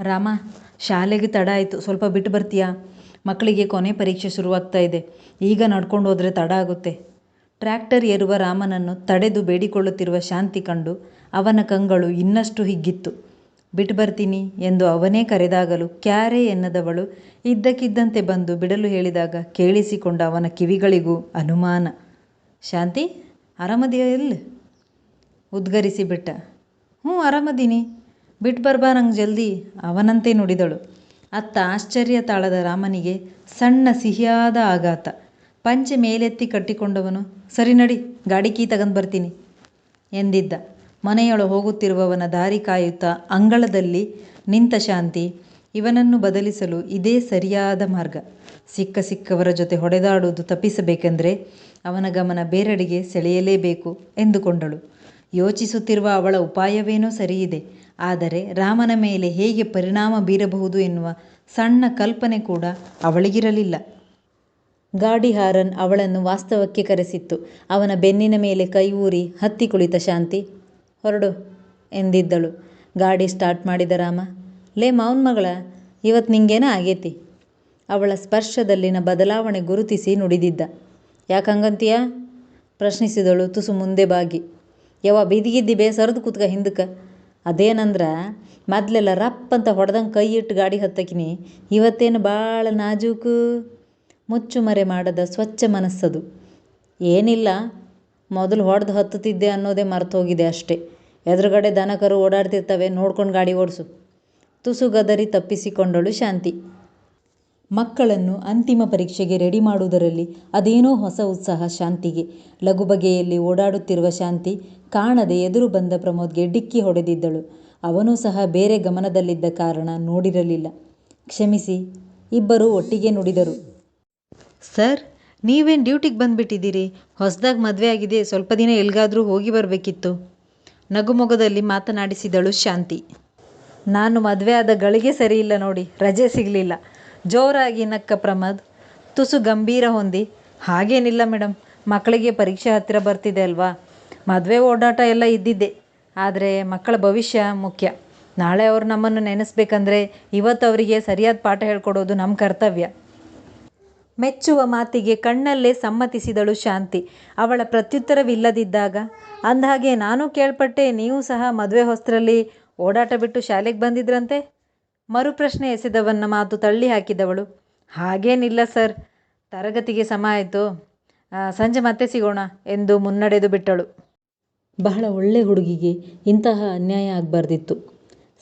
ರಾಮ, ಶಾಲೆಗೆ ತಡ ಆಯಿತು. ಸ್ವಲ್ಪ ಬಿಟ್ಟು ಬರ್ತೀಯಾ? ಮಕ್ಕಳಿಗೆ ಕೊನೆ ಪರೀಕ್ಷೆ ಶುರುವಾಗ್ತಾ ಇದೆ. ಈಗ ನಡ್ಕೊಂಡು ಹೋದರೆ ತಡ ಆಗುತ್ತೆ. ಟ್ರ್ಯಾಕ್ಟರ್ ಏರುವ ರಾಮನನ್ನು ತಡೆದು ಬೇಡಿಕೊಳ್ಳುತ್ತಿರುವ ಶಾಂತಿ ಕಂಡು ಅವನ ಕಂಗಳು ಇನ್ನಷ್ಟು ಹಿಗ್ಗಿತ್ತು. ಬಿಟ್ಟು ಬರ್ತೀನಿ ಎಂದು ಅವನೇ ಕರೆದಾಗಲು ಕ್ಯಾರೆ ಎನ್ನದವಳು ಇದ್ದಕ್ಕಿದ್ದಂತೆ ಬಂದು ಬಿಡಲು ಹೇಳಿದಾಗ ಕೇಳಿಸಿಕೊಂಡ ಅವನ ಕಿವಿಗಳಿಗೂ ಅನುಮಾನ. ಶಾಂತಿ, ಆರಾಮದಿಯಾ ಎಲ್ಲಿ ಉದ್ಗರಿಸಿ ಬಿಟ್ಟ. ಹ್ಞೂ, ಆರಾಮದೀನಿ. ಬಿಟ್ಟು ಬರ್ಬಾ ನಂಗೆ ಜಲ್ದಿ ಅವನಂತೆ ನುಡಿದಳು. ಅತ್ತ ಆಶ್ಚರ್ಯ ತಾಳದ ರಾಮನಿಗೆ ಸಣ್ಣ ಸಿಹಿಯಾದ ಆಘಾತ. ಪಂಚೆ ಮೇಲೆತ್ತಿ ಕಟ್ಟಿಕೊಂಡವನು, ಸರಿ ನಡಿ, ಗಾಡಿ ಕೀ ತಗೊಂಡು ಬರ್ತೀನಿ ಎಂದಿದ್ದ. ಮನೆಯೊಳ ಹೋಗುತ್ತಿರುವವನ ದಾರಿ ಕಾಯುತ್ತಾ ಅಂಗಳದಲ್ಲಿ ನಿಂತ ಶಾಂತಿ ಇವನನ್ನು ಬದಲಿಸಲು ಇದೇ ಸರಿಯಾದ ಮಾರ್ಗ. ಸಿಕ್ಕ ಸಿಕ್ಕವರ ಜೊತೆ ಹೊಡೆದಾಡುವುದು ತಪ್ಪಿಸಬೇಕೆಂದರೆ ಅವನ ಗಮನ ಬೇರೆಡೆಗೆ ಸೆಳೆಯಲೇಬೇಕು ಎಂದುಕೊಂಡಳು. ಯೋಚಿಸುತ್ತಿರುವ ಅವಳ ಉಪಾಯವೇನೋ ಸರಿಯಿದೆ. ಆದರೆ ರಾಮನ ಮೇಲೆ ಹೇಗೆ ಪರಿಣಾಮ ಬೀರಬಹುದು ಎನ್ನುವ ಸಣ್ಣ ಕಲ್ಪನೆ ಕೂಡ ಅವಳಿಗಿರಲಿಲ್ಲ. ಗಾಡಿ ಹಾರನ್ ಅವಳನ್ನು ವಾಸ್ತವಕ್ಕೆ ಕರೆಸಿತ್ತು. ಅವನ ಬೆನ್ನಿನ ಮೇಲೆ ಕೈ ಊರಿ ಹತ್ತಿ ಕುಳಿತ ಶಾಂತಿ, ಹೊರಡು, ಎಂದಿದ್ದಳು. ಗಾಡಿ ಸ್ಟಾರ್ಟ್ ಮಾಡಿದ ರಾಮ, ಲೇ ಮೌನ್ ಮಗಳ ಇವತ್ತು ನಿಂಗೇನ ಆಗೇತಿ? ಅವಳ ಸ್ಪರ್ಶದಲ್ಲಿನ ಬದಲಾವಣೆ ಗುರುತಿಸಿ ನುಡಿದಿದ್ದ. ಯಾಕಂಗಂತೀಯ? ಪ್ರಶ್ನಿಸಿದಳು ತುಸು ಮುಂದೆ ಬಾಗಿ. ಯವ ಬೀದಿಗಿದ್ದಿ ಬೇ ಸರಿದು ಕೂತ್ಕ ಹಿಂದಕ್ಕೆ ಅದೇನಂದ್ರೆ, ಮೊದಲೆಲ್ಲ ರಪ್ ಅಂತ ಹೊಡೆದಂಗೆ ಕೈ ಇಟ್ಟು ಗಾಡಿ ಹತ್ತಕಿನಿ. ಇವತ್ತೇನು ಭಾಳ ನಾಜೂಕು, ಮುಚ್ಚುಮರೆ ಮಾಡದ ಸ್ವಚ್ಛ ಮನಸ್ಸದು. ಏನಿಲ್ಲ, ಮೊದಲು ಹೊಡೆದು ಹತ್ತುತ್ತಿದ್ದೆ ಅನ್ನೋದೇ ಮರ್ತೋಗಿದೆ ಅಷ್ಟೇ. ಎದುರುಗಡೆ ದನಕರು ಓಡಾಡ್ತಿರ್ತವೆ, ನೋಡ್ಕೊಂಡು ಗಾಡಿ ಓಡಿಸು. ತುಸು ಗದರಿ ತಪ್ಪಿಸಿಕೊಂಡಳು ಶಾಂತಿ. ಮಕ್ಕಳನ್ನು ಅಂತಿಮ ಪರೀಕ್ಷೆಗೆ ರೆಡಿ ಮಾಡುವುದರಲ್ಲಿ ಅದೇನೋ ಹೊಸ ಉತ್ಸಾಹ ಶಾಂತಿಗೆ. ಲಘು ಬಗೆಯಲ್ಲಿ ಓಡಾಡುತ್ತಿರುವ ಶಾಂತಿ ಕಾಣದೆ ಎದುರು ಬಂದ ಪ್ರಮೋದ್ಗೆ ಡಿಕ್ಕಿ ಹೊಡೆದಿದ್ದಳು. ಅವನೂ ಸಹ ಬೇರೆ ಗಮನದಲ್ಲಿದ್ದ ಕಾರಣ ನೋಡಿರಲಿಲ್ಲ. ಕ್ಷಮಿಸಿ ಇಬ್ಬರು ಒಟ್ಟಿಗೆ ನುಡಿದರು. ಸರ್ ನೀವೇನು ಡ್ಯೂಟಿಗೆ ಬಂದುಬಿಟ್ಟಿದ್ದೀರಿ? ಹೊಸದಾಗಿ ಮದುವೆ ಆಗಿದೆ ಸ್ವಲ್ಪ ದಿನ ಎಲ್ಲಿಗಾದರೂ ಹೋಗಿ ಬರಬೇಕಿತ್ತು. ನಗುಮೊಗದಲ್ಲಿ ಮಾತನಾಡಿಸಿದಳು ಶಾಂತಿ. ನಾನು ಮದುವೆ ಆದ ಗಳಿಗೆ ಸರಿ ಇಲ್ಲ ನೋಡಿ ರಜೆ ಸಿಗಲಿಲ್ಲ. ಜೋರಾಗಿ ನಕ್ಕ ಪ್ರಮೋದ್. ತುಸು ಗಂಭೀರ ಹೊಂದಿ, ಹಾಗೇನಿಲ್ಲ ಮೇಡಮ್ ಮಕ್ಕಳಿಗೆ ಪರೀಕ್ಷೆ ಹತ್ತಿರ ಬರ್ತಿದೆ ಅಲ್ವಾ? ಮದುವೆ ಓಡಾಟ ಎಲ್ಲ ಇದ್ದಿದ್ದೆ. ಆದರೆ ಮಕ್ಕಳ ಭವಿಷ್ಯ ಮುಖ್ಯ. ನಾಳೆ ಅವರು ನಮ್ಮನ್ನು ನೆನೆಸ್ಬೇಕಂದ್ರೆ ಇವತ್ತು ಅವರಿಗೆ ಸರಿಯಾದ ಪಾಠ ಹೇಳ್ಕೊಡೋದು ನಮ್ಮ ಕರ್ತವ್ಯ. ಮೆಚ್ಚುವ ಮಾತಿಗೆ ಕಣ್ಣಲ್ಲೇ ಸಮ್ಮತಿಸಿದಳು ಶಾಂತಿ. ಅವಳ ಪ್ರತ್ಯುತ್ತರವಿಲ್ಲದಿದ್ದಾಗ, ಅಂದಹಾಗೆ ನಾನು ಕೇಳ್ಪಟ್ಟೆ, ನೀವು ಸಹ ಮದುವೆ ಹೊಸ್ತರಲ್ಲಿ ಓಡಾಟ ಬಿಟ್ಟು ಶಾಲೆಗೆ ಬಂದಿದ್ರಂತೆ? ಮರುಪ್ರಶ್ನೆ ಎಸೆದವನ್ನ ಮಾತು ತಳ್ಳಿ ಹಾಕಿದವಳು. ಹಾಗೇನಿಲ್ಲ ಸರ್, ತರಗತಿಗೆ ಸಮ ಆಯಿತು. ಸಂಜೆ ಮತ್ತೆ ಸಿಗೋಣ, ಎಂದು ಮುನ್ನಡೆದು ಬಿಟ್ಟಳು. ಬಹಳ ಒಳ್ಳೆ ಹುಡುಗಿಗೆ ಇಂತಹ ಅನ್ಯಾಯ ಆಗಬಾರ್ದಿತ್ತು.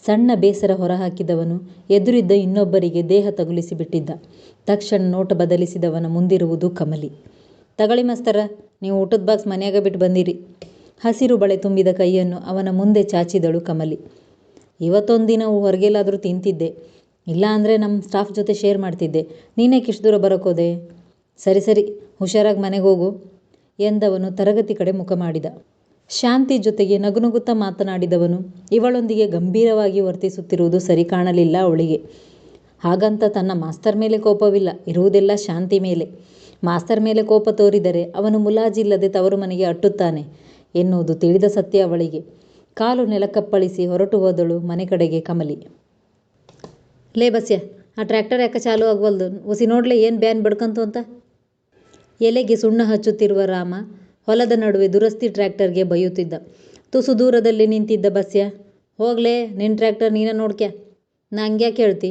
ಸಣ್ಣ ಬೇಸರ ಹೊರಹಾಕಿದವನು, ಎದುರಿದ್ದ ಇನ್ನೊಬ್ಬರಿಗೆ ದೇಹ ತಗುಲಿಸಿ ಬಿಟ್ಟಿದ್ದ. ತಕ್ಷಣ ನೋಟ ಬದಲಿಸಿದವನ ಮುಂದಿರುವುದು ಕಮಲಿ. ತಗಳಿ ಮಸ್ತರ, ನೀವು ಊಟದ ಬಾಕ್ಸ್ ಮನೆಯಾಗ ಬಿಟ್ಟು ಬಂದಿರಿ. ಹಸಿರು ಬಳೆ ತುಂಬಿದ ಕೈಯನ್ನು ಅವನ ಮುಂದೆ ಚಾಚಿದಳು ಕಮಲಿ. ಇವತ್ತೊಂದು ದಿನ ಹೊರಗೆಲ್ಲಾದರೂ ತಿಂತಿದ್ದೆ. ಇಲ್ಲ ಅಂದರೆ ನಮ್ಮ ಸ್ಟಾಫ್ ಜೊತೆ ಶೇರ್ ಮಾಡ್ತಿದ್ದೆ. ನೀನೇ ಕಿಷ್ಟು ದೂರ ಬರೋಕೋದೆ ಸರಿ ಸರಿ, ಹುಷಾರಾಗಿ ಮನೆಗೆ ಹೋಗು ಎಂದವನು ತರಗತಿ ಕಡೆ ಮುಖ ಮಾಡಿದ. ಶಾಂತಿ ಜೊತೆಗೆ ನಗುನಗುತ್ತಾ ಮಾತನಾಡಿದವನು, ಇವಳೊಂದಿಗೆ ಗಂಭೀರವಾಗಿ ವರ್ತಿಸುತ್ತಿರುವುದು ಸರಿ ಕಾಣಲಿಲ್ಲ ಅವಳಿಗೆ. ಹಾಗಂತ ತನ್ನ ಮಾಸ್ತರ್ ಮೇಲೆ ಕೋಪವಿಲ್ಲ, ಇರುವುದೆಲ್ಲ ಶಾಂತಿ ಮೇಲೆ. ಮಾಸ್ತರ್ ಮೇಲೆ ಕೋಪ ತೋರಿದರೆ ಅವನು ಮುಲಾಜಿಲ್ಲದೆ ತವರು ಮನೆಗೆ ಅಟ್ಟುತ್ತಾನೆ ಎನ್ನುವುದು ತಿಳಿದ ಸತ್ಯ ಅವಳಿಗೆ. ಕಾಲು ನೆಲಕ್ಕಪ್ಪಳಿಸಿ ಹೊರಟು ಹೋದಳು ಮನೆ ಕಡೆಗೆ ಕಮಲಿ. ಲೇ ಬಸ್ಯ, ಆ ಟ್ರ್ಯಾಕ್ಟರ್ ಯಾಕೆ ಚಾಲು ಆಗವಲ್ದು? ಒಸಿ ನೋಡ್ಲೆ ಏನು ಬ್ಯಾನ್ ಬಡ್ಕಂತು ಅಂತ? ಎಲೆಗೆ ಸುಣ್ಣ ಹಚ್ಚುತ್ತಿರುವ ರಾಮ ಹೊಲದ ನಡುವೆ ದುರಸ್ತಿ ಟ್ರ್ಯಾಕ್ಟರ್ಗೆ ಬೈಯುತ್ತಿದ್ದ. ತುಸು ದೂರದಲ್ಲಿ ನಿಂತಿದ್ದ ಬಸ್ಯ, ಹೋಗ್ಲೇ ನಿನ್ನ ಟ್ರ್ಯಾಕ್ಟರ್ ನೀನ ನೋಡ್ಕ್ಯಾ? ನಾ ಹಂಗ್ಯಾಕೆ ಹೇಳ್ತಿ?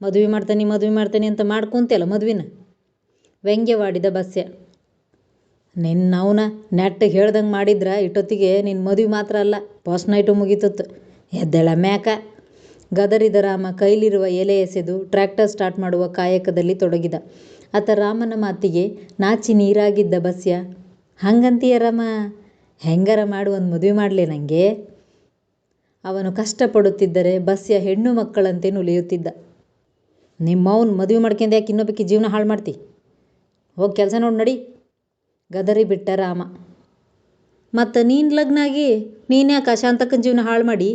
ಮದುವೆ ಮಾಡ್ತಾನೆ ಮದುವೆ ಮಾಡ್ತಾನೆ ಅಂತ ಮಾಡ್ಕೊಂತಿಯಲ್ಲ ಮದುವೆನ? ವ್ಯಂಗ್ಯವಾಡಿದ ಬಸ್ಯ. ನಿನ್ನವನ ನೆಟ್ಟಗೆ ಹೇಳ್ದಂಗೆ ಮಾಡಿದ್ರೆ ಇಟ್ಟೊತ್ತಿಗೆ ನಿನ್ನ ಮದುವೆ ಮಾತ್ರ ಅಲ್ಲ ಪಸ್ಟ್ ನೈಟು ಮುಗೀತತ್ತು. ಎದ್ದೇಳ ಮ್ಯಾಕ. ಗದರಿದ ರಾಮ ಕೈಲಿರುವ ಎಲೆ ಎಸೆದು ಟ್ರ್ಯಾಕ್ಟರ್ ಸ್ಟಾರ್ಟ್ ಮಾಡುವ ಕಾಯಕದಲ್ಲಿ ತೊಡಗಿದ. ಆತ ರಾಮನ ಮಾತಿಗೆ ನಾಚಿ ನೀರಾಗಿದ್ದ ಬಸ್ಯ, ಹಂಗಂತೀಯ ರಾಮ, ಹೆಂಗಾರ ಮಾಡು ಒಂದು ಮದುವೆ ಮಾಡಲಿ ನನಗೆ ಅವನು ಕಷ್ಟಪಡುತ್ತಿದ್ದರೆ ಬಸ್ಯ ಹೆಣ್ಣು ಮಕ್ಕಳಂತೆ ನುಲಿಯುತ್ತಿದ್ದ. ನಿಮ್ಮವನು ಮದುವೆ ಮಾಡ್ಕೊಂಡು ಯಾಕೆ ಇನ್ನೊಬ್ಬಕ್ಕೆ ಜೀವನ ಹಾಳು ಮಾಡ್ತಿ? ಹೋಗಿ ಕೆಲಸ ನೋಡಿ ನಡಿ. ಗದರಿ ಬಿಟ್ಟ ರಾಮ. ಮತ್ತು ನೀನು ಲಗ್ನ ಆಗಿ ನೀನ್ಯಾಕೆ ಶಾಂತಕ್ಕನ ಜೀವನ ಹಾಳು ಮಾಡಿ?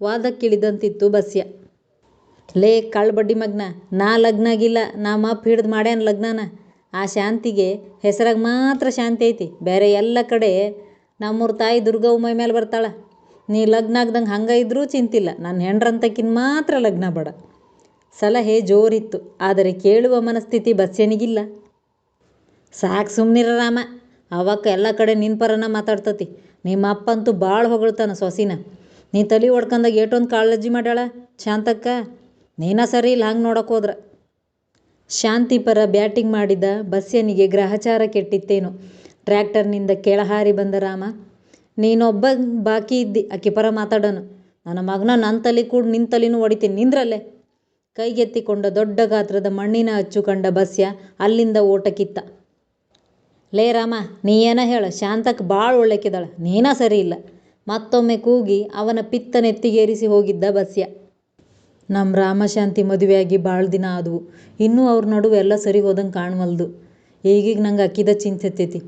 ವಾದಕ್ಕಿಳಿದಂತಿತ್ತು ಬಸ್ಯ. ಲೇ ಕಳ್ಬಡ್ಡಿ ಮಗ್ನ, ನಾ ಲಗ್ನಾಗಿಲ್ಲ, ನಾ ಮಪ್ಪ ಹಿಡ್ದು ಮಾಡ್ಯಾನ ಲಗ್ನನ. ಆ ಶಾಂತಿಗೆ ಹೆಸರಾಗ ಮಾತ್ರ ಶಾಂತಿ ಐತಿ. ಬೇರೆ ಎಲ್ಲ ಕಡೆ ನಮ್ಮೂರ ತಾಯಿ ದುರ್ಗವ್ವ ಮೇಲೆ ಬರ್ತಾಳೆ. ನೀ ಲಗ್ನ ಆಗ್ದಂಗೆ ಹಂಗೆ ಇದ್ರೂ ಚಿಂತಿಲ್ಲ ನನ್ನ ಹೆಂಡ್ರಂತಕಿನ್ ಮಾತ್ರ ಲಗ್ನ ಬೇಡ. ಸಲಹೆ ಜೋರಿತ್ತು, ಆದರೆ ಕೇಳುವ ಮನಸ್ಥಿತಿ ಬಸ್ಯನಿಗಿಲ್ಲ. ಸಾಕು ಸುಮ್ಮನಿರ ರಾಮ. ಅವಕ್ಕ ಎಲ್ಲ ಕಡೆ ನಿನ್ನ ಪರನ ಮಾತಾಡ್ತತಿ. ನಿಮ್ಮ ಅಪ್ಪ ಅಂತೂ ಭಾಳ ಹೊಗಳ್ತಾನೆ ಸೊಸಿನ. ನೀ ತಲೆ ಹೊಡ್ಕಂದಾಗ ಏಟೊಂದು ಕಾಳಜಿ ಮಾಡ್ಯಾಳ? ಶಾಂತಕ್ಕ, ನೀನ ಸರಿ ಇಲ್ಲ, ಹಂಗೆ ನೋಡಕ್ಕೆ ಹೋದ್ರೆ. ಶಾಂತಿ ಪರ ಬ್ಯಾಟಿಂಗ್ ಮಾಡಿದ ಬಸ್ಯನಿಗೆ ಗ್ರಹಚಾರ ಕೆಟ್ಟಿತ್ತೇನು? ಟ್ರ್ಯಾಕ್ಟರ್ನಿಂದ ಕೆಳಹಾರಿ ಬಂದ ರಾಮ. ನೀನೊಬ್ಬ ಬಾಕಿ ಇದ್ದಿ ಅಕ್ಕಿ ಪರ ಮಾತಾಡೋನು. ನನ್ನ ಮಗನ ನನ್ನ ತಲೆ ಕೂಡ ನಿನ್ನ ತಲೆನೂ ಹೊಡಿತೀನಿ ನಿಂದ್ರಲ್ಲೇ? ಕೈಗೆತ್ತಿಕೊಂಡ ದೊಡ್ಡ ಗಾತ್ರದ ಮಣ್ಣಿನ ಅಚ್ಚು ಕಂಡ ಬಸ್ಯ ಅಲ್ಲಿಂದ ಓಟಕ್ಕಿತ್ತ. ಲೇ ರಾಮ ನೀ ಏನ ಹೇಳು ಶಾಂತಕ್ಕೆ ಭಾಳ ಒಳ್ಳೆಕಿದಾಳ ನೀನ ಸರಿ ಇಲ್ಲ ಮತ್ತೊಮ್ಮೆ ಕೂಗಿ ಅವನ ಪಿತ್ತ ನೆತ್ತಿಗೇರಿಸಿ ಹೋಗಿದ್ದ ಬಸ್ಯ. ನಮ್ಮ ರಾಮಶಾಂತಿ ಮದುವೆಯಾಗಿ ಭಾಳ ದಿನ ಆದವು. ಇನ್ನೂ ಅವ್ರ ನಡುವೆ ಎಲ್ಲ ಸರಿ ಹೋದಂಗೆ ಕಾಣವಲ್ದು. ಈಗೀಗ ನಂಗೆ ಅಕ್ಕಿದ ಚಿಂತೆತ್ತೈತಿ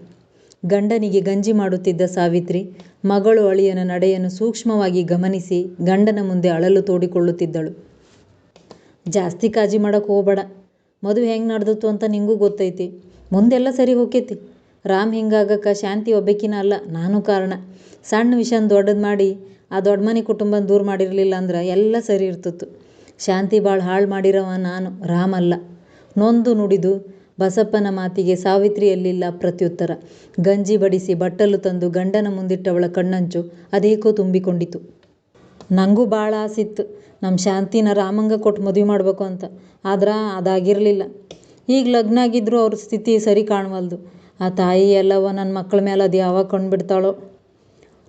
ಗಂಡನಿಗೆ ಗಂಜಿ ಮಾಡುತ್ತಿದ್ದ ಸಾವಿತ್ರಿ, ಮಗಳು ಅಳಿಯನ ನಡೆಯನ್ನು ಸೂಕ್ಷ್ಮವಾಗಿ ಗಮನಿಸಿ ಗಂಡನ ಮುಂದೆ ಅಳಲು ತೋಡಿಕೊಳ್ಳುತ್ತಿದ್ದಳು. ಜಾಸ್ತಿ ಕಾಳಜಿ ಮಾಡೋಕೆ ಹೋಗಬೇಡ. ಮದುವೆ ಹೆಂಗೆ ನಡೆದಿತ್ತು ಅಂತ ನಿಂಗೂ ಗೊತ್ತೈತಿ. ಮುಂದೆಲ್ಲ ಸರಿ ಹೋಕೈತಿ. ರಾಮ್ ಹಿಂಗಾಗಕ್ಕೆ ಶಾಂತಿ ಒಬ್ಬಾಕಿನ ಅಲ್ಲ, ನಾನು ಕಾರಣ. ಸಣ್ಣ ವಿಷಯನ ದೊಡ್ಡದು ಮಾಡಿ, ಆ ದೊಡ್ಡ ಮನೆ ಕುಟುಂಬನ ದೂರ ಮಾಡಿರಲಿಲ್ಲ ಅಂದ್ರೆ ಎಲ್ಲ ಸರಿ ಇರ್ತಿತ್ತು. ಶಾಂತಿ ಭಾಳ ಹಾಳು ಮಾಡಿರವ ನಾನು, ರಾಮ್ ಅಲ್ಲ. ನೊಂದು ನುಡಿದು, ಬಸಪ್ಪನ ಮಾತಿಗೆ ಸಾವಿತ್ರಿಯಲ್ಲಿಲ್ಲ ಪ್ರತ್ಯುತ್ತರ. ಗಂಜಿ ಬಡಿಸಿ ಬಟ್ಟಲು ತಂದು ಗಂಡನ ಮುಂದಿಟ್ಟವಳ ಕಣ್ಣಂಚು ಅದೇಕೋ ತುಂಬಿಕೊಂಡಿತು. ನನಗೂ ಭಾಳ ಆಸಿತ್ತು ನಮ್ಮ ಶಾಂತಿನ ರಾಮಂಗ ಕೊಟ್ಟು ಮದುವೆ ಮಾಡಬೇಕು ಅಂತ. ಆದ್ರೆ ಅದಾಗಿರಲಿಲ್ಲ. ಈಗ ಲಗ್ನ ಆಗಿದ್ರು ಅವ್ರ ಸ್ಥಿತಿ ಸರಿ ಕಾಣವಲ್ದು. ಆ ತಾಯಿ ಎಲ್ಲವ ನನ್ನ ಮಕ್ಕಳ ಮೇಲೆ ಅದು ಯಾವಾಗ ಕಂಡುಬಿಡ್ತಾಳೋ.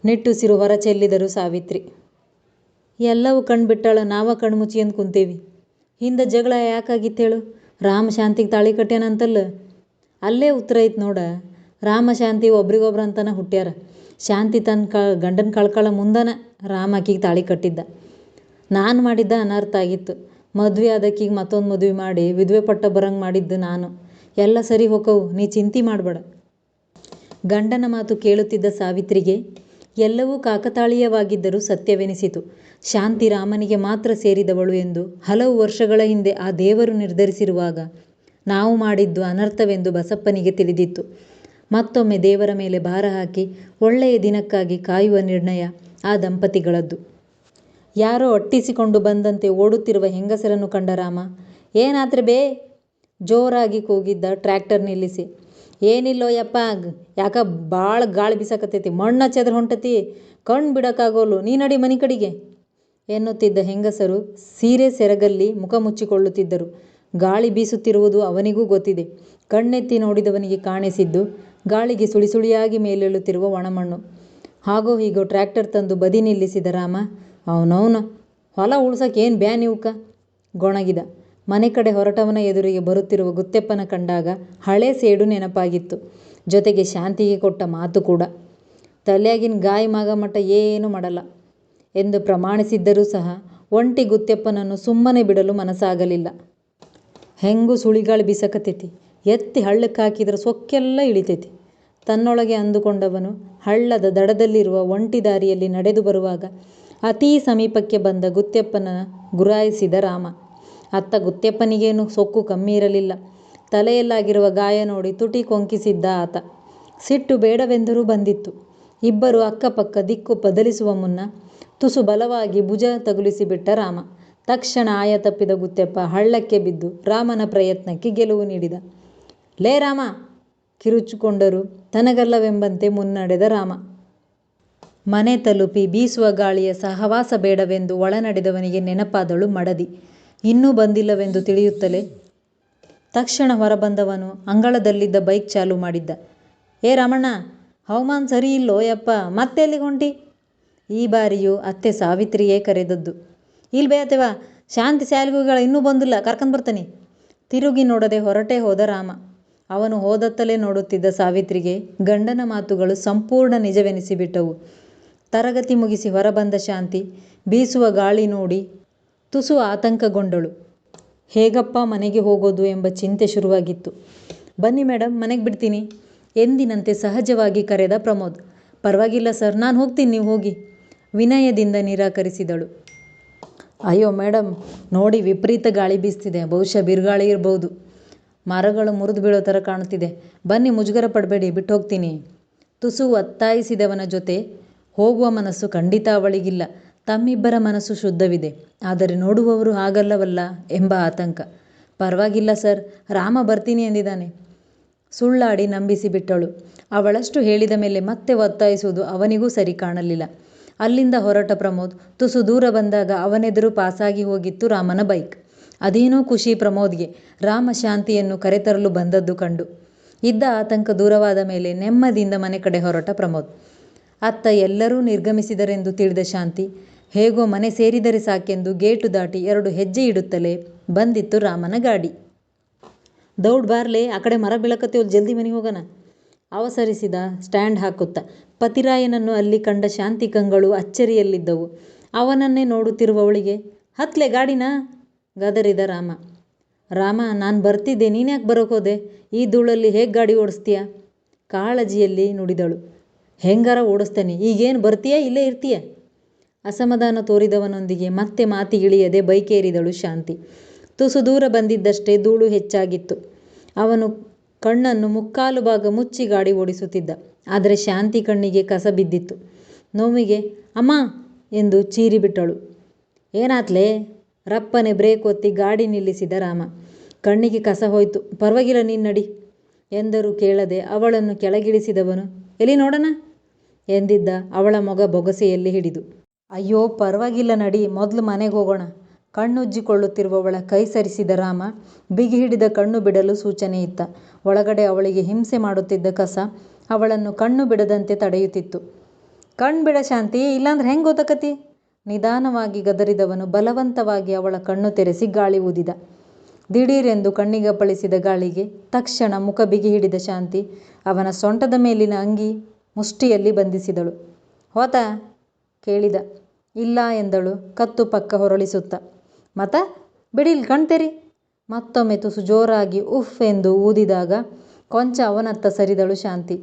ನಿಟ್ಟುಸಿರು ಹೊರ ಚೆಲ್ಲಿದರು ಸಾವಿತ್ರಿ. ಎಲ್ಲವೂ ಕಂಡುಬಿಟ್ಟಾಳ, ನಾವ ಕಣ್ಮುಚ್ಚಿ ಅಂತ ಕುಂತೇವಿ. ಹಿಂದೆ ಜಗಳ ಯಾಕಾಗಿತ್ತೇಳು ರಾಮ ಶಾಂತಿಗೆ ತಾಳಿ ಕಟ್ಯಾನಂತಲ್ಲ? ಅಲ್ಲೇ ಉತ್ತರ ಐತೆ ನೋಡ. ರಾಮ ಶಾಂತಿ ಒಬ್ರಿಗೊಬ್ರು ಅಂತನ ಹುಟ್ಟ್ಯಾರ ಶಾಂತಿ ತನ್ನ ಕ ಗಂಡನ ಕಳ್ಕೊಳ್ಳೋ ಮುಂದನ ರಾಮ ಆಕಿಗೆ ತಾಳಿ ಕಟ್ಟಿದ್ದ. ನಾನು ಮಾಡಿದ್ದ ಅನರ್ಥ ಆಗಿತ್ತು. ಮದುವೆ ಆದಕ್ಕೀಗ ಮತ್ತೊಂದು ಮದುವೆ ಮಾಡಿ, ವಿಧವೆ ಪಟ್ಟ ಬರಂಗ್ ಮಾಡಿದ್ದು ನಾನು. ಎಲ್ಲ ಸರಿ ಹೋಕವು, ನೀ ಚಿಂತೆ ಮಾಡಬೇಡ. ಗಂಡನ ಮಾತು ಕೇಳುತ್ತಿದ್ದ ಸಾವಿತ್ರಿಗೆ ಎಲ್ಲವೂ ಕಾಕತಾಳೀಯವಾಗಿದ್ದರೂ ಸತ್ಯವೆನಿಸಿತು. ಶಾಂತಿ ರಾಮನಿಗೆ ಮಾತ್ರ ಸೇರಿದವಳು ಎಂದು ಹಲವು ವರ್ಷಗಳ ಹಿಂದೆ ಆ ದೇವರು ನಿರ್ಧರಿಸಿರುವಾಗ ನಾವು ಮಾಡಿದ್ದು ಅನರ್ಥವೆಂದು ಬಸಪ್ಪನಿಗೆ ತಿಳಿದಿತ್ತು. ಮತ್ತೊಮ್ಮೆ ದೇವರ ಮೇಲೆ ಭಾರ ಹಾಕಿ ಒಳ್ಳೆಯ ದಿನಕ್ಕಾಗಿ ಕಾಯುವ ನಿರ್ಣಯ ಆ ದಂಪತಿಗಳದ್ದು. ಯಾರೋ ಅಟ್ಟಿಸಿಕೊಂಡು ಬಂದಂತೆ ಓಡುತ್ತಿರುವ ಹೆಂಗಸರನ್ನು ಕಂಡ ರಾಮ ಏನಾತ್ರೆ ಬೇ? ಜೋರಾಗಿ ಕೂಗಿದ್ದ ಟ್ರ್ಯಾಕ್ಟರ್ ನಿಲ್ಲಿಸಿ. ಏನಿಲ್ಲೋ ಯಪ್ಪ ಯಾಕ ಭಾಳ ಗಾಳಿ ಬಿಸಾಕತ್ತೈತಿ, ಮಣ್ಣ ಚದ್ರ ಹೊಂಟತಿ ಕಣ್ಣು ಬಿಡೋಕ್ಕಾಗೋಲ್ಲು ನೀ ನಡಿ ಮನೆ ಕಡೆಗೆ. ಎನ್ನುತ್ತಿದ್ದ ಹೆಂಗಸರು ಸೀರೆ ಸೆರಗಲ್ಲಿ ಮುಖ ಮುಚ್ಚಿಕೊಳ್ಳುತ್ತಿದ್ದರು. ಗಾಳಿ ಬೀಸುತ್ತಿರುವುದು ಅವನಿಗೂ ಗೊತ್ತಿದೆ. ಕಣ್ಣೆತ್ತಿ ನೋಡಿದವನಿಗೆ ಕಾಣಿಸಿದ್ದು ಗಾಳಿಗೆ ಸುಳಿ ಸುಳಿಯಾಗಿ ಮೇಲೇಳುತ್ತಿರುವ ಒಣಮಣ್ಣು. ಹಾಗೋ ಹೀಗೋ ಟ್ರ್ಯಾಕ್ಟರ್ ತಂದು ಬದಿ ನಿಲ್ಲಿಸಿದ ರಾಮ ಅವನವನ ಹೊಲ ಉಳ್ಸಕ್ಕೆ ಏನು ಬ್ಯಾನ್ ಇವಕ್ಕ ಗೊಣಗಿದ. ಮನೆ ಕಡೆ ಹೊರಟವನ ಎದುರಿಗೆ ಬರುತ್ತಿರುವ ಗುತ್ತೆಪ್ಪನ ಕಂಡಾಗ ಹಳೆ ಸೇಡು ನೆನಪಾಗಿತ್ತು. ಜೊತೆಗೆ ಶಾಂತಿಗೆ ಕೊಟ್ಟ ಮಾತು ಕೂಡ. ತಲೆಯಾಗಿನ ಗಾಯ ಮಾಗ ಮಟ್ಟ ಏನೂ ಮಾಡಲ್ಲ. ಎಂದು ಪ್ರಮಾಣಿಸಿದ್ದರೂ ಸಹ ಒಂಟಿ ಗುತ್ತೆಪ್ಪನನ್ನು ಸುಮ್ಮನೆ ಬಿಡಲು ಮನಸ್ಸಾಗಲಿಲ್ಲ. ಹೆಂಗೂ ಸುಳಿಗಾಳಿ ಬೀಸಕತ್ತೈತಿ ಎತ್ತಿ ಹಳ್ಳಕ್ಕೆ ಹಾಕಿದ್ರೆ ಸೊಕ್ಕೆಲ್ಲ ಇಳಿತೈತಿ. ತನ್ನೊಳಗೆ ಅಂದುಕೊಂಡವನು ಹಳ್ಳದ ದಡದಲ್ಲಿರುವ ಒಂಟಿ ದಾರಿಯಲ್ಲಿ ನಡೆದು ಬರುವಾಗ ಅತೀ ಸಮೀಪಕ್ಕೆ ಬಂದ ಗುತ್ಯಪ್ಪನ ಗುರಾಯಿಸಿದ ರಾಮ. ಅತ್ತ ಗುತ್ಯಪ್ಪನಿಗೇನು ಸೊಕ್ಕು ಕಮ್ಮಿ ಇರಲಿಲ್ಲ. ತಲೆಯಲ್ಲಾಗಿರುವ ಗಾಯ ನೋಡಿ ತುಟಿ ಕೊಂಕಿಸಿದ್ದ ಆತ. ಸಿಟ್ಟು ಬೇಡವೆಂದರೂ ಬಂದಿತ್ತು. ಇಬ್ಬರು ಅಕ್ಕಪಕ್ಕ ದಿಕ್ಕು ಬದಲಿಸುವ ಮುನ್ನ ತುಸು ಬಲವಾಗಿ ಭುಜ ತಗುಲಿಸಿಬಿಟ್ಟ ರಾಮ. ತಕ್ಷಣ ಆಯ ತಪ್ಪಿದ ಗುತ್ಯಪ್ಪ ಹಳ್ಳಕ್ಕೆ ಬಿದ್ದು ರಾಮನ ಪ್ರಯತ್ನಕ್ಕೆ ಗೆಲುವು ನೀಡಿದ. ಲೇ ರಾಮ! ಕಿರುಚಿಕೊಂಡರು ತನಗಲ್ಲವೆಂಬಂತೆ ಮುನ್ನಡೆದ ರಾಮ. ಮನೆ ತಲುಪಿ ಬೀಸುವ ಗಾಳಿಯ ಸಹವಾಸ ಬೇಡವೆಂದು ಒಳನಡೆದವನಿಗೆ ನೆನಪಾದಳು ಮಡದಿ. ಇನ್ನೂ ಬಂದಿಲ್ಲವೆಂದು ತಿಳಿಯುತ್ತಲೇ ತಕ್ಷಣ ಹೊರಬಂದವನು ಅಂಗಳದಲ್ಲಿದ್ದ ಬೈಕ್ ಚಾಲು ಮಾಡಿದ್ದ. ಏ ರಮಣ್ಣ ಹವಾಮಾನ ಸರಿ ಇಲ್ಲೋ ಯಪ್ಪ ಮತ್ತೆಲ್ಲಿ ಹೊಂಟಿ? ಈ ಬಾರಿಯೂ ಅತ್ತೆ ಸಾವಿತ್ರಿಯೇ ಕರೆದದ್ದು. ಇಲ್ಲಿ ಬೇಯತ್ತೇವ, ಶಾಂತಿ ಸ್ಯಾಲ್ಗುಗಳ ಇನ್ನೂ ಬಂದಿಲ್ಲ, ಕರ್ಕೊಂಡು ಬರ್ತಾನೆ. ತಿರುಗಿ ನೋಡದೆ ಹೊರಟೇ ಹೋದ ರಾಮ. ಅವನು ಹೋದತ್ತಲೇ ನೋಡುತ್ತಿದ್ದ ಸಾವಿತ್ರಿಗೆ ಗಂಡನ ಮಾತುಗಳು ಸಂಪೂರ್ಣ ನಿಜವೆನಿಸಿಬಿಟ್ಟವು. ತರಗತಿ ಮುಗಿಸಿ ಹೊರಬಂದ ಶಾಂತಿ, ಬೀಸುವ ಗಾಳಿ ನೋಡಿ ತುಸು ಆತಂಕಗೊಂಡಳು. ಹೇಗಪ್ಪ ಮನೆಗೆ ಹೋಗೋದು ಎಂಬ ಚಿಂತೆ ಶುರುವಾಗಿತ್ತು. ಬನ್ನಿ ಮೇಡಮ್ ಮನೆಗೆ ಬಿಡ್ತೀನಿ. ಎಂದಿನಂತೆ ಸಹಜವಾಗಿ ಕರೆದ ಪ್ರಮೋದ್. ಪರವಾಗಿಲ್ಲ ಸರ್, ನಾನು ಹೋಗ್ತೀನಿ, ನೀವು ಹೋಗಿ. ವಿನಯದಿಂದ ನಿರಾಕರಿಸಿದಳು. ಅಯ್ಯೋ ಮೇಡಮ್ ನೋಡಿ ವಿಪರೀತ ಗಾಳಿ ಬೀಸ್ತಿದೆ. ಬಹುಶಃ ಬಿರುಗಾಳಿ ಇರಬಹುದು ಮರಗಳು ಮುರಿದು ಬೀಳೋ ಥರ ಕಾಣುತ್ತಿದೆ. ಬನ್ನಿ ಮುಜುಗರ ಪಡಬೇಡಿ, ಬಿಟ್ಟು ಹೋಗ್ತೀನಿ. ತುಸು ಒತ್ತಾಯಿಸಿದವನ ಜೊತೆ ಹೋಗುವ ಮನಸ್ಸು ಖಂಡಿತ ಅವಳಿಗಿಲ್ಲ. ತಮ್ಮಿಬ್ಬರ ಮನಸ್ಸು ಶುದ್ಧವಿದೆ. ಆದರೆ ನೋಡುವವರು ಹಾಗಲ್ಲವಲ್ಲ ಎಂಬ ಆತಂಕ. ಪರವಾಗಿಲ್ಲ ಸರ್, ರಾಮ ಬರ್ತೀನಿ ಎಂದಿದ್ದಾನೆ. ಸುಳ್ಳಾಡಿ ನಂಬಿಸಿ ಬಿಟ್ಟಳು ಅವಳಷ್ಟು ಹೇಳಿದ ಮೇಲೆ ಮತ್ತೆ ಒತ್ತಾಯಿಸುವುದು ಅವನಿಗೂ ಸರಿ ಕಾಣಲಿಲ್ಲ. ಅಲ್ಲಿಂದ ಹೊರಟ ಪ್ರಮೋದ್ ತುಸು ದೂರ ಬಂದಾಗ ಅವನೆದುರು ಪಾಸಾಗಿ ಹೋಗಿತ್ತು ರಾಮನ ಬೈಕ್. ಅದೇನೋ ಖುಷಿ ಪ್ರಮೋದ್ಗೆ. ರಾಮ ಶಾಂತಿಯನ್ನು ಕರೆತರಲು ಬಂದದ್ದು ಕಂಡು. ಇದ್ದ ಆತಂಕ ದೂರವಾದ ಮೇಲೆ ನೆಮ್ಮದಿಯಿಂದ ಮನೆ ಕಡೆ ಹೊರಟ ಪ್ರಮೋದ್. ಅತ್ತ ಎಲ್ಲರೂ ನಿರ್ಗಮಿಸಿದರೆಂದು ತಿಳಿದ ಶಾಂತಿ, ಹೇಗೋ ಮನೆ ಸೇರಿದರೆ ಸಾಕೆಂದು ಗೇಟು ದಾಟಿ ಎರಡು ಹೆಜ್ಜೆ ಇಡುತ್ತಲೇ ಬಂದಿತ್ತು ರಾಮನ ಗಾಡಿ. ದೌಡ್ ಬಾರ್ಲೆ, ಆ ಕಡೆ ಮರ ಬೀಳಕತ್ತೇವ್ ಜಲ್ದಿ ಮನೆಗೆ ಹೋಗೋಣ. ಅವಸರಿಸಿದ ಸ್ಟ್ಯಾಂಡ್ ಹಾಕುತ್ತಾ. ಪತಿರಾಯನನ್ನು ಅಲ್ಲಿ ಕಂಡ ಶಾಂತಿ ಕಂಗಳು ಅಚ್ಚರಿಯಲ್ಲಿದ್ದವು. ಅವನನ್ನೇ ನೋಡುತ್ತಿರುವವಳಿಗೆ, ಹತ್ಲೆ, ಗಾಡಿನ? ಗದರಿದ ರಾಮ. ರಾಮ, ನಾನು ಬರ್ತಿದ್ದೆ, ನೀನ್ಯಾಕೆ ಬರೋಕೋದೆ ಈ ಧೂಳಲ್ಲಿ ಹೇಗೆ ಗಾಡಿ ಓಡಿಸ್ತೀಯ? ಕಾಳಜಿಯಲ್ಲಿ ನುಡಿದಳು. ಹೆಂಗಾರ ಓಡಿಸ್ತೇನೆ? ಈಗೇನು ಬರ್ತೀಯಾ? ಇಲ್ಲೇ ಇರ್ತೀಯ? ಅಸಮಾಧಾನ ತೋರಿದವನೊಂದಿಗೆ ಮತ್ತೆ ಮಾತಿಗಿಳಿಯದೆ ಬೈಕೇರಿದಳು ಶಾಂತಿ. ತುಸು ದೂರ ಬಂದಿದ್ದಷ್ಟೇ ಧೂಳು ಹೆಚ್ಚಾಗಿತ್ತು. ಅವನು ಕಣ್ಣನ್ನು ಮುಕ್ಕಾಲು ಭಾಗ ಮುಚ್ಚಿ ಗಾಡಿ ಓಡಿಸುತ್ತಿದ್ದ. ಆದರೆ ಶಾಂತಿ ಕಣ್ಣಿಗೆ ಕಸ ಬಿದ್ದಿತ್ತು. ನೋವಿಗೆ, ಅಮ್ಮ! ಎಂದು ಚೀರಿಬಿಟ್ಟಳು ಏನಾತ್ಲೆ? ರಪ್ಪನೆ ಬ್ರೇಕ್ ಒತ್ತಿ ಗಾಡಿ ನಿಲ್ಲಿಸಿದ ರಾಮ. ಕಣ್ಣಿಗೆ ಕಸ ಹೋಯ್ತು. ಪರವಾಗಿಲ್ಲ ನಿನ್ನಡಿ ಎಂದರು ಎಂದರೂ ಕೇಳದೆ ಅವಳನ್ನು ಕೆಳಗಿಳಿಸಿದವನು. ಎಲ್ಲಿ ನೋಡೋಣ? ಎಂದಿದ್ದ ಅವಳ ಮೊಗ ಬೊಗಸೆಯಲ್ಲಿ ಹಿಡಿದು. ಅಯ್ಯೋ, ಪರವಾಗಿಲ್ಲ ನಡಿ, ಮೊದಲು ಮನೆಗೆ ಹೋಗೋಣ. ಕಣ್ಣುಜ್ಜಿಕೊಳ್ಳುತ್ತಿರುವವಳ ಕೈ ಸರಿಸಿದ ರಾಮ, ಬಿಗಿ ಹಿಡಿದ ಕಣ್ಣು ಬಿಡಲು ಸೂಚನೆ ಇತ್ತ. ಒಳಗಡೆ ಅವಳಿಗೆ ಹಿಂಸೆ ಮಾಡುತ್ತಿದ್ದ ಕಸ ಅವಳನ್ನು ಕಣ್ಣು ಬಿಡದಂತೆ ತಡೆಯುತ್ತಿತ್ತು. ಕಣ್ಣು ಬಿಡ ಶಾಂತಿ, ಇಲ್ಲಾಂದ್ರೆ ಹೆಂಗೆ ಗೊತ್ತಕತಿ? ನಿಧಾನವಾಗಿ ಗದರಿದವನು ಬಲವಂತವಾಗಿ ಅವಳ ಕಣ್ಣು ತೆರೆಸಿ ಗಾಳಿ ಊದಿದ. ದಿಢೀರೆಂದು ಕಣ್ಣಿಗಪ್ಪಳಿಸಿದ ಗಾಳಿಗೆ ತಕ್ಷಣ ಮುಖ ಬಿಗಿ ಹಿಡಿದ ಶಾಂತಿ, ಅವನ ಸೊಂಟದ ಮೇಲಿನ ಅಂಗಿ ಮುಷ್ಟಿಯಲ್ಲಿ ಬಂಧಿಸಿದಳು. ಹೋತ ಕೇಳಿದ, ಇಲ್ಲ ಎಂದಳು, ಕತ್ತು ಪಕ್ಕ ಹೊರಳಿಸುತ್ತ. ಮತ, ಬಿಡಿಲ್ ಕಣ್ತೆರಿ. ಮತ್ತೊಮ್ಮೆ ತುಸು ಜೋರಾಗಿ ಉಫ್ ಎಂದು ಊದಿದಾಗ ಕೊಂಚ ಅವನತ್ತ ಸರಿದಳು ಶಾಂತಿ.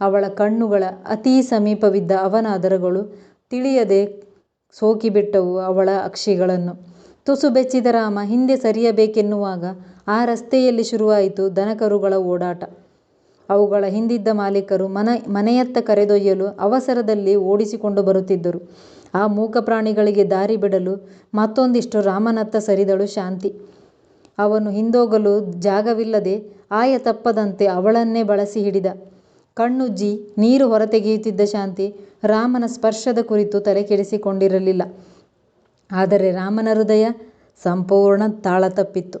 ಅವಳ ಕಣ್ಣುಗಳ ಅತೀ ಸಮೀಪವಿದ್ದ ಅವನ ಅದರಗಳು ತಿಳಿಯದೆ ಸೋಕಿಬಿಟ್ಟವು ಅವಳ ಅಕ್ಷಿಗಳನ್ನು. ತುಸು ಬೆಚ್ಚಿದ ರಾಮ ಹಿಂದೆ ಸರಿಯಬೇಕೆನ್ನುವಾಗ ಆ ರಸ್ತೆಯಲ್ಲಿ ಶುರುವಾಯಿತು ದನಕರುಗಳ ಓಡಾಟ. ಅವುಗಳ ಹಿಂದಿದ್ದ ಮಾಲೀಕರು ಮನ, ಮನೆಯತ್ತ ಕರೆದೊಯ್ಯಲು ಅವಸರದಲ್ಲಿ ಓಡಿಸಿಕೊಂಡು ಬರುತ್ತಿದ್ದರು. ಆ ಮೂಕ ಪ್ರಾಣಿಗಳಿಗೆ ದಾರಿ ಬಿಡಲು ಮತ್ತೊಂದಿಷ್ಟು ರಾಮನತ್ತ ಸರಿದಳು ಶಾಂತಿ. ಅವನು ಹಿಂದೋಗಲು ಜಾಗವಿಲ್ಲದೆ ಆಯ ತಪ್ಪದಂತೆ ಅವಳನ್ನೇ ಬಳಸಿ ಹಿಡಿದ. ಕಣ್ಣುಜ್ಜಿ ನೀರು ಹೊರತೆಗೆಯುತ್ತಿದ್ದ ಶಾಂತಿ ರಾಮನ ಸ್ಪರ್ಶದ ಕುರಿತು ತಲೆಕೆಡಿಸಿಕೊಂಡಿರಲಿಲ್ಲ. ಆದರೆ ರಾಮನ ಹೃದಯ ಸಂಪೂರ್ಣ ತಾಳ ತಪ್ಪಿತ್ತು